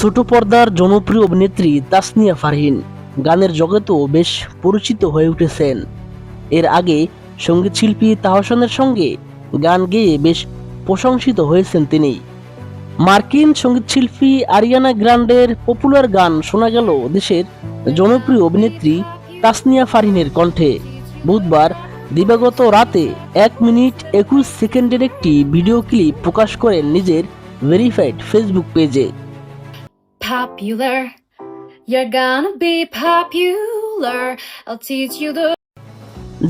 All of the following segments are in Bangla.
ছোট পর্দার জনপ্রিয় অভিনেত্রী তাসনিয়া ফারহিন। গানের জগতেও বেশ পরিচিত হয়ে উঠেছেন। এর আগে সঙ্গীতশিল্পী তাহসানের সঙ্গে গান গেয়ে বেশ প্রশংসিত হয়েছেন তিনি। মার্কিন সঙ্গীতশিল্পী আরিয়ানা গ্রান্ডের পপুলার গান শোনা গেল দেশের জনপ্রিয় অভিনেত্রী তাসনিয়া ফারহিনের কণ্ঠে। বুধবার দিবাগত রাতে এক মিনিট একুশ সেকেন্ডের একটি ভিডিও ক্লিপ প্রকাশ করেন নিজের ভেরিফাইড ফেসবুক পেজে। Popular. You're gonna be popular. I'll teach you the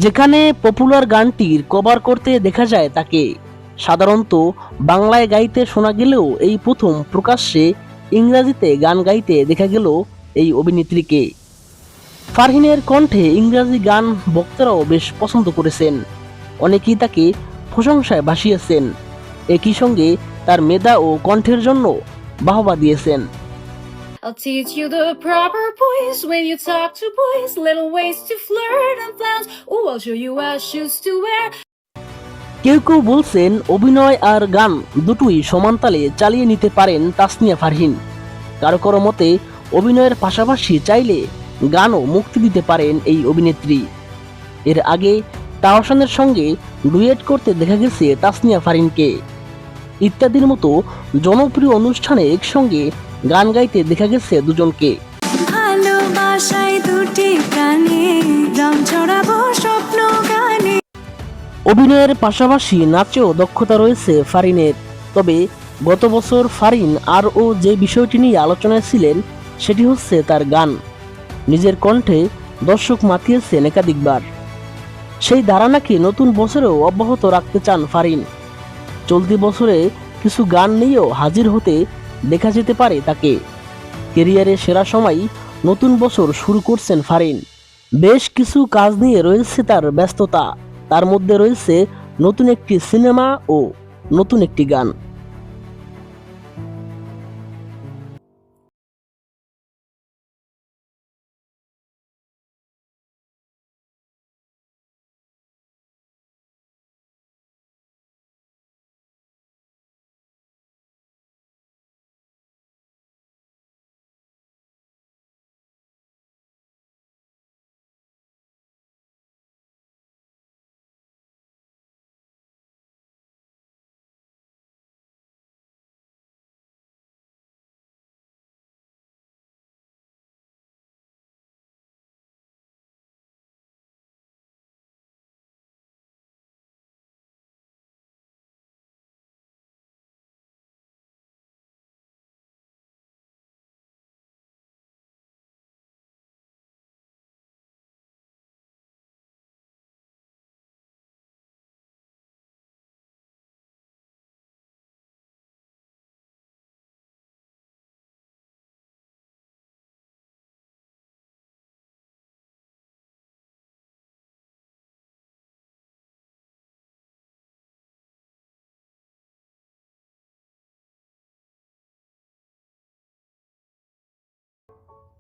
যেখানে পপুলার গানটির কভার করতে দেখা যায় তাকে। সাধারণত বাংলায় গাইতে শোনা গেলেও এই প্রথম প্রকাশ্যে ইংরাজিতে গান গাইতে দেখা গেল এই অভিনেত্রীকে। ফারহিনের কণ্ঠে ইংরাজি গান বক্তারাও বেশ পছন্দ করেছেন। অনেকেই তাকে প্রশংসায় ভাসিয়েছেন। একই সঙ্গে তার মেধা ও কণ্ঠের জন্য বাহবা দিয়েছেন। I'll teach you the proper voice when you talk to boys. Little ways to flirt and flounce. Oh, I'll show you what shoes to wear. কেউ কেউ বলছেন অভিনয় আর গান দুটোই সমানতালে চালিয়ে নিতে পারেন তাসনিয়া ফারহিন কারও কারও মতে অভিনয়ের পাশাপাশি চাইলে গানও মুক্তি দিতে পারেন এই অভিনেত্রী এর আগে তাওসানের সঙ্গে ডুয়েট করতে দেখা গেছে তাসনিয়া ফারহিনকে ইত্যাদির মতো জনপ্রিয় অনুষ্ঠানে একসঙ্গে গান গাইতে দেখা গেছে দুজনকে। অভিনয়ের পাশাপাশি নাচেও দক্ষতা রয়েছে ফারিনের। তবে গত বছর ফারিন আর ও যে বিষয়টি নিয়ে আলোচনায় ছিলেন সেটি হচ্ছে তার গান। নিজের কণ্ঠে দর্শক মাতিয়েছেন একাধিকবার। সেই ধারা নাকি নতুন বছরেও অব্যাহত রাখতে চান ফারিন। চলতি বছরে কিছু গান নিয়েও হাজির হতে দেখা যেতে পারে তাকে। কেরিয়ারের সেরা সময় নতুন বছর শুরু করছেন ফারিন। বেশ কিছু কাজ নিয়ে রয়েছে তার ব্যস্ততা। তার মধ্যে রয়েছে নতুন একটি সিনেমা ও নতুন একটি গান।